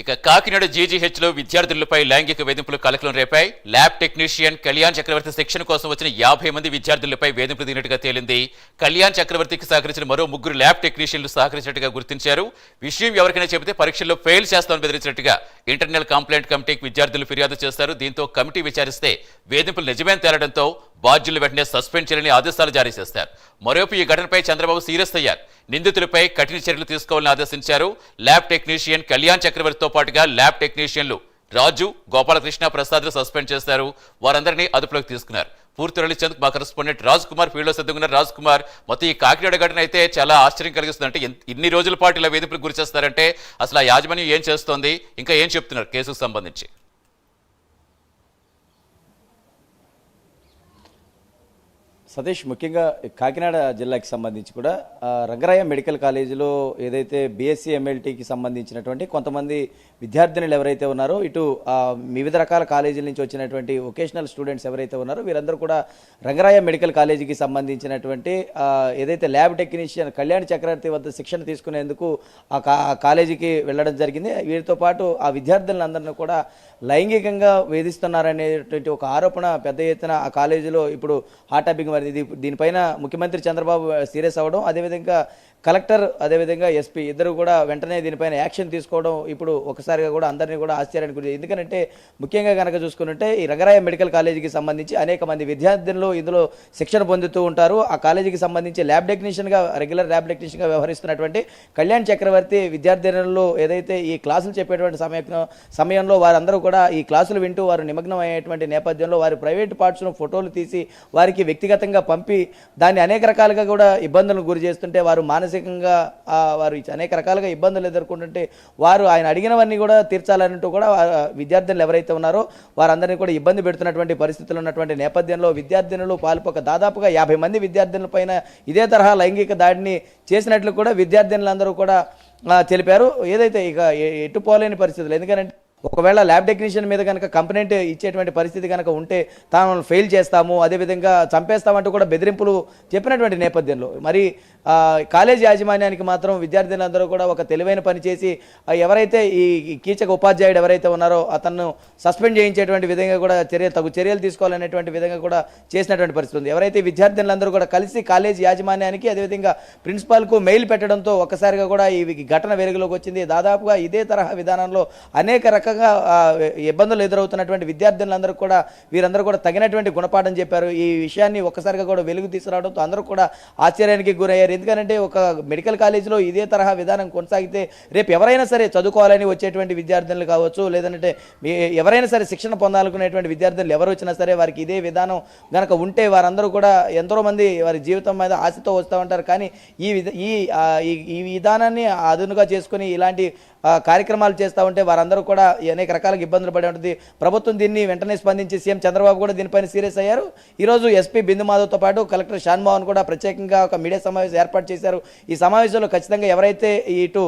ఇక కాకినాడ జీజీహెచ్లో విద్యార్థులపై లైంగిక వేధింపులు కలకలం రేపాయి. ల్యాబ్ టెక్నీషియన్ కళ్యాణ్ చక్రవర్తి శిక్షణ కోసం వచ్చిన యాభై మంది విద్యార్థులపై వేధింపులు దిగినట్టుగా తేలింది. కళ్యాణ్ చక్రవర్తికి సహకరించిన మరో ముగ్గురు ల్యాబ్ టెక్నీషియన్లు సహకరించినట్టుగా గుర్తించారు. విషయం ఎవరికైనా చెబితే పరీక్షల్లో ఫెయిల్ చేస్తామని బెదిరించినట్టుగా ఇంటర్నల్ కంప్లైంట్ కమిటీకి విద్యార్థులు ఫిర్యాదు చేస్తారు. దీంతో కమిటీ విచారిస్తే వేధింపులు నిజమైన తేలడంతో బాధ్యులు వెంటనే సస్పెండ్ చేయాలని ఆదేశాలు జారీ చేశారు. మరోపు ఈ ఘటనపై చంద్రబాబు సీరియస్ అయ్యారు. నిందితులపై కఠిన చర్యలు తీసుకోవాలని ఆదేశించారు. ల్యాబ్ టెక్నీషియన్ కళ్యాణ్ చక్రవర్తితో పాటుగా ల్యాబ్ టెక్నీషియన్లు రాజు గోపాలకృష్ణ ప్రసాద్లు సస్పెండ్ చేశారు. వారందరినీ అదుపులోకి తీసుకున్నారు. పూర్తి రలిచేందుకు మా కరెస్పాండెంట్ రాజ్ కుమార్ ఫీల్డ్లో సిద్ధంగా రాజ్ కుమార్ మొత్తం ఈ కాకినాడ ఘటన అయితే చాలా ఆశ్చర్యం కలిగిస్తుంది అంటే ఇన్ని రోజుల పాటు ఇలా వేధింపులకు గురి చేస్తారంటే అసలు ఆ యాజమాన్యం ఏం చేస్తోంది? ఇంకా ఏం చెప్తున్నారు కేసుకు సంబంధించి? సతీష్ ముఖ్యంగా కాకినాడ జిల్లాకి సంబంధించి కూడా రంగరాయ మెడికల్ కాలేజీలో ఏదైతే బీఎస్సీ ఎంఎల్టీకి సంబంధించినటువంటి కొంతమంది విద్యార్థినులు ఎవరైతే ఉన్నారో ఇటు వివిధ రకాల కాలేజీల నుంచి వచ్చినటువంటి వొకేషనల్ స్టూడెంట్స్ ఎవరైతే ఉన్నారో వీరందరూ కూడా రంగరాయ మెడికల్ కాలేజీకి సంబంధించినటువంటి ఏదైతే ల్యాబ్ టెక్నీషియన్ కళ్యాణ్ చక్రవర్తి వద్ద శిక్షణ తీసుకునేందుకు ఆ కా- కాలేజీకి వెళ్ళడం జరిగింది. వీరితో పాటు ఆ విద్యార్థులందరినీ కూడా లైంగికంగా వేధిస్తున్నారనేటువంటి ఒక ఆరోపణ పెద్ద ఎత్తున ఆ కాలేజీలో ఇప్పుడు హాట్ గారు ఇది దీనిపైన ముఖ్యమంత్రి చంద్రబాబు సీరియస్ అవ్వడం అదేవిధంగా కలెక్టర్ అదేవిధంగా ఎస్పీ ఇద్దరు కూడా వెంటనే దీనిపైన యాక్షన్ తీసుకోవడం ఇప్పుడు ఒకసారిగా కూడా అందరినీ కూడా ఆశ్చర్యానికి గురి ఎందుకంటే ముఖ్యంగా కనుక చూసుకుంటే ఈ రంగరాయ మెడికల్ కాలేజీకి సంబంధించి అనేక మంది విద్యార్థులు ఇందులో శిక్షణ పొందుతూ ఉంటారు. ఆ కాలేజీకి సంబంధించి ల్యాబ్ టెక్నీషియన్గా రెగ్యులర్ ల్యాబ్ టెక్నీషియన్గా వ్యవహరిస్తున్నటువంటి కళ్యాణ్ చక్రవర్తి విద్యార్థినులు ఏదైతే ఈ క్లాసులు చెప్పేటువంటి సమయం సమయంలో వారందరూ కూడా ఈ క్లాసులు వింటూ వారు నిమగ్నం అయ్యేటువంటి నేపథ్యంలో వారి ప్రైవేట్ పార్ట్స్ను ఫోటోలు తీసి వారికి వ్యక్తిగతంగా పంపి దాన్ని అనేక రకాలుగా కూడా ఇబ్బందులకు గురి చేస్తుంటే వారు మానసికంగా వారు అనేక రకాలుగా ఇబ్బందులు ఎదుర్కొంటుంటే వారు ఆయన అడిగినవన్నీ కూడా తీర్చాలంటూ కూడా విద్యార్థులు ఎవరైతే ఉన్నారో వారందరినీ కూడా ఇబ్బంది పెడుతున్నటువంటి పరిస్థితులు ఉన్నటువంటి నేపథ్యంలో విద్యార్థినులు పాల్పొక దాదాపుగా యాభై మంది విద్యార్థినుల పైన ఇదే తరహా లైంగిక దాడిని చేసినట్లు కూడా విద్యార్థినులందరూ కూడా తెలిపారు. ఏదైతే ఇక ఎట్టుపోలేని ఎటు పోలేని పరిస్థితులు ఎందుకంటే ఒకవేళ ల్యాబ్ టెక్నీషియన్ మీద కనుక కంప్లైంట్ ఇచ్చేటువంటి పరిస్థితి కనుక ఉంటే తాను ఫెయిల్ చేస్తాము అదేవిధంగా చంపేస్తామంటూ కూడా బెదిరింపులు చెప్పినటువంటి నేపథ్యంలో. మరి కాలేజీ కాలేజ్ యాజమాన్యానికి మాత్రం విద్యార్థులందరూ కూడా ఒక తెలివైన పని చేసి ఎవరైతే ఈ కీచక ఉపాధ్యాయుడు ఎవరైతే ఉన్నారో అతను సస్పెండ్ చేయించేటువంటి విధంగా కూడా చర్య తగు చర్యలు తీసుకోవాలనేటువంటి విధంగా కూడా చేసినటువంటి పరిస్థితి ఉంది. ఎవరైతే విద్యార్థులందరూ కూడా కలిసి కాలేజ్ యాజమాన్యానికి అదేవిధంగా ప్రిన్సిపాల్కు మెయిల్ పెట్టడంతో ఒక్కసారిగా కూడా ఈ ఘటన వెలుగులోకి వచ్చింది. దాదాపుగా ఇదే తరహా విధానంలో అనేక రకాల రకంగా ఇబ్బందులు ఎదురవుతున్నటువంటి విద్యార్థులందరూ కూడా వీరందరూ కూడా తగినటువంటి గుణపాఠం చెప్పారు. ఈ విషయాన్ని ఒక్కసారిగా కూడా వెలుగు తీసుకురావడంతో అందరూ కూడా ఆశ్చర్యానికి గురయ్యారు. ఎందుకంటే ఒక మెడికల్ కాలేజీలో ఇదే తరహా విధానం కొనసాగితే రేపు ఎవరైనా సరే చదువుకోవాలని వచ్చేటువంటి విద్యార్థులు కావచ్చు లేదంటే ఎవరైనా సరే శిక్షణ పొందాలనుకునేటువంటి విద్యార్థులు ఎవరు వచ్చినా సరే వారికి ఇదే విధానం గనక ఉంటే వారందరూ కూడా ఎంతో మంది వారి జీవితం మీద ఆశతో వస్తూ ఉంటారు. కానీ ఈ ఈ ఈ- విధానాన్ని అదునుగా చేసుకుని ఇలాంటి కార్యక్రమాలు చేస్తూ ఉంటే వారందరూ కూడా అనేక రకాలుగా ఇబ్బందులు పడి ఉంటుంది. ప్రభుత్వం దీన్ని వెంటనే స్పందించి సీఎం చంద్రబాబు కూడా దీనిపైన సీరియస్ అయ్యారు. ఈరోజు ఎస్పీ బిందు మాధవ్తో పాటు కలెక్టర్ షాన్ మోహన్ కూడా ప్రత్యేకంగా ఒక మీడియా సమావేశం ఏర్పాటు చేశారు. ఈ సమావేశంలో ఖచ్చితంగా ఎవరైతే ఇటు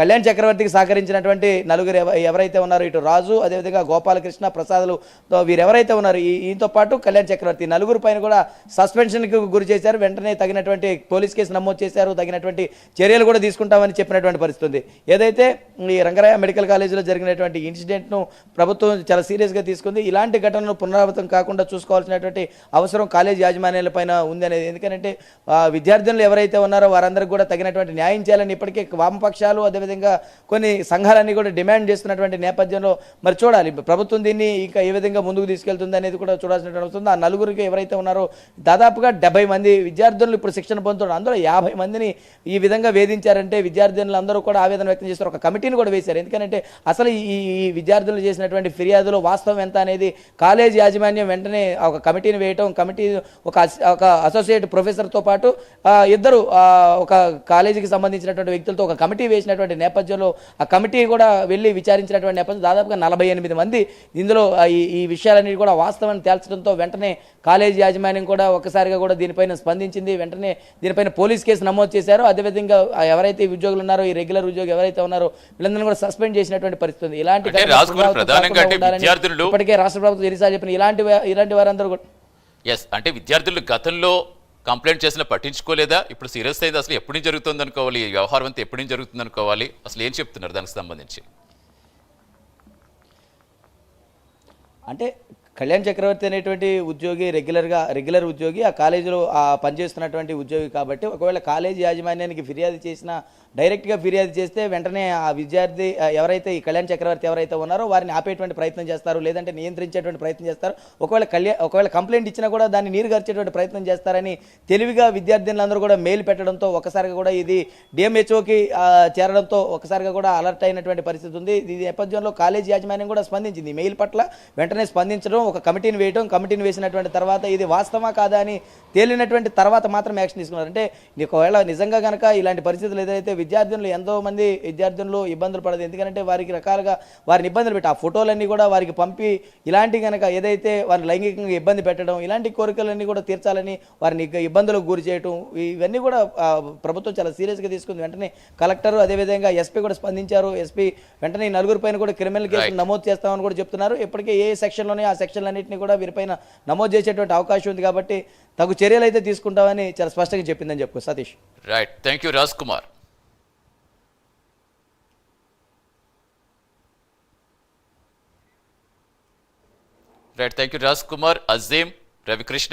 కళ్యాణ్ చక్రవర్తికి సహకరించినటువంటి నలుగురు ఎవరైతే ఉన్నారో ఇటు రాజు అదేవిధంగా గోపాలకృష్ణ ప్రసాదులు వీరెవరైతే ఉన్నారు ఈతో పాటు కళ్యాణ్ చక్రవర్తి నలుగురు పైన కూడా సస్పెన్షన్కి గురి చేశారు. వెంటనే తగినటువంటి పోలీస్ కేసు నమోదు చేశారు. తగినటువంటి చర్యలు కూడా తీసుకుంటామని చెప్పినటువంటి పరిస్థితి ఏదైతే ఈ రంగరాయ మెడికల్ కాలేజీలో జరిగినటువంటి ఇన్సిడెంట్ను ప్రభుత్వం చాలా సీరియస్గా తీసుకుంది. ఇలాంటి ఘటనలు పునరావృతం కాకుండా చూసుకోవాల్సినటువంటి అవసరం కాలేజ్ యాజమాన్యాల పైన ఉంది అనేది. ఎందుకంటే విద్యార్థులు ఎవరైతే ఉన్నారో వారందరికీ కూడా తగినటువంటి న్యాయం చేయాలని ఇప్పటికే వామపక్షాలు అదేవిధంగా కొన్ని సంఘాలన్నీ కూడా డిమాండ్ చేస్తున్నటువంటి నేపథ్యంలో మరి చూడాలి. ప్రభుత్వం దీన్ని ఇంకా ఏ విధంగా ముందుకు తీసుకెళ్తుంది అనేది కూడా చూడాల్సినటువంటి అవసరం ఆ నలుగురికి ఎవరైతే ఉన్నారో దాదాపుగా డెబ్బై మంది విద్యార్థులు ఇప్పుడు శిక్షణ పొందుతున్నారు. అందులో యాభై మందిని ఈ విధంగా వేధించారంటే విద్యార్థినులు అందరూ కూడా ఆవేదన వ్యక్తం చేస్తారు. ఒక కమిటీ కమిటీని కూడా వేశారు. ఎందుకంటే అసలు ఈ విద్యార్థులు చేసినటువంటి ఫిర్యాదులో వాస్తవం ఎంత అనేది కాలేజ్ యాజమాన్యం వెంటనే ఒక కమిటీని వేయటం కమిటీ ఒక ఒక అసోసియేట్ ప్రొఫెసర్తో పాటు ఇద్దరు ఒక కాలేజీకి సంబంధించినటువంటి వ్యక్తులతో ఒక కమిటీ వేసినటువంటి నేపథ్యంలో ఆ కమిటీ కూడా వెళ్ళి విచారించినటువంటి నేపథ్యం దాదాపుగా నలభై ఎనిమిది మంది ఇందులో ఈ ఈ విషయాలన్నీ కూడా వాస్తవాన్ని తేల్చడంతో వెంటనే కాలేజీ యాజమాన్యం కూడా ఒకసారిగా కూడా దీనిపైన స్పందించింది. వెంటనే దీనిపైన పోలీస్ కేసు నమోదు చేశారు. అదేవిధంగా ఎవరైతే ఉద్యోగులు ఉన్నారో ఈ రెగ్యులర్ ఉద్యోగి ఎవరైతే ఉన్నారో వీళ్ళందరినీ కూడా సస్పెండ్ చేసినటువంటి పరిస్థితి ఇలాంటి ఇప్పటికే రాష్ట్ర ప్రభుత్వం ఎన్నిసార్లు చెప్పిన ఇలాంటి ఇలాంటి వారందరూ కూడా. ఎస్ అంటే విద్యార్థులు గతంలో కంప్లైంట్ చేసిన పట్టించుకోలేదా? ఇప్పుడు సీరియస్ అయితే అసలు ఎప్పుడు జరుగుతుంది అనుకోవాలి? ఈ వ్యవహారం అంతా ఎప్పుడు జరుగుతుంది అనుకోవాలి? అసలు ఏం చెప్తున్నారు దానికి సంబంధించి? అంటే కళ్యాణ్ చక్రవర్తి అనేటువంటి ఉద్యోగి రెగ్యులర్గా రెగ్యులర్ ఉద్యోగి ఆ కాలేజీలో పనిచేస్తున్నటువంటి ఉద్యోగి కాబట్టి ఒకవేళ కాలేజీ యాజమాన్యానికి ఫిర్యాదు చేసినా డైరెక్ట్గా ఫిర్యాదు చేస్తే వెంటనే ఆ విద్యార్థి ఎవరైతే ఈ కళ్యాణ్ చక్రవర్తి ఎవరైతే ఉన్నారో వారిని ఆపేటువంటి ప్రయత్నం చేస్తారు లేదంటే నియంత్రించేటువంటి ప్రయత్నం చేస్తారు. ఒకవేళ కళ్యాణ్ ఒకవేళ కంప్లైంట్ ఇచ్చినా కూడా దాన్ని నీరుగార్చేటువంటి ప్రయత్నం చేస్తారని తెలివిగా విద్యార్థినులందరూ కూడా మెయిల్ పెట్టడంతో ఒకసారిగా కూడా ఇది డిఎంహెచ్ఓకి చేరడంతో ఒకసారిగా కూడా అలర్ట్ అయినటువంటి పరిస్థితి ఉంది. ఈ నేపథ్యంలో కాలేజీ యాజమాన్యం కూడా స్పందించింది. ఈ మెయిల్ పట్ల వెంటనే స్పందించడం ఒక కమిటీని వేయడం కమిటీని వేసినటువంటి తర్వాత ఇది వాస్తవా కాదా అని తేలినటువంటి తర్వాత మాత్రం యాక్షన్ తీసుకున్నారు. అంటే ఒకవేళ నిజంగా కనుక ఇలాంటి పరిస్థితులు ఏదైతే విద్యార్థులు ఎంతో మంది విద్యార్థులు ఇబ్బందులు పడదు. ఎందుకంటే వారికి రకాలుగా వారిని ఇబ్బందులు పెట్టి ఆ ఫోటోలన్నీ కూడా వారికి పంపి ఇలాంటి కనుక ఏదైతే వారిని లైంగికంగా ఇబ్బంది పెట్టడం ఇలాంటి కోరికలన్నీ కూడా తీర్చాలని వారిని ఇబ్బందులకు గురి చేయడం ఇవన్నీ కూడా ప్రభుత్వం చాలా సీరియస్గా తీసుకుంది. వెంటనే కలెక్టర్ అదేవిధంగా ఎస్పీ కూడా స్పందించారు. ఎస్పీ వెంటనే ఈ నలుగురు పైన కూడా క్రిమినల్ కేసులు. నమోదు చేస్తామని కూడా చెప్తున్నారు. ఇప్పటికే ఏ సెక్షన్లోనే ఆ సెక్షన్లన్నింటినీ కూడా వీరిపైన నమోదు చేసేటువంటి అవకాశం ఉంది కాబట్టి తగు చర్యలు అయితే తీసుకుంటామని చాలా స్పష్టంగా చెప్పిందని చెప్పుకో Satish. Right thank you Raj Kumar right thank you Raj Kumar Azeem Ravikrishna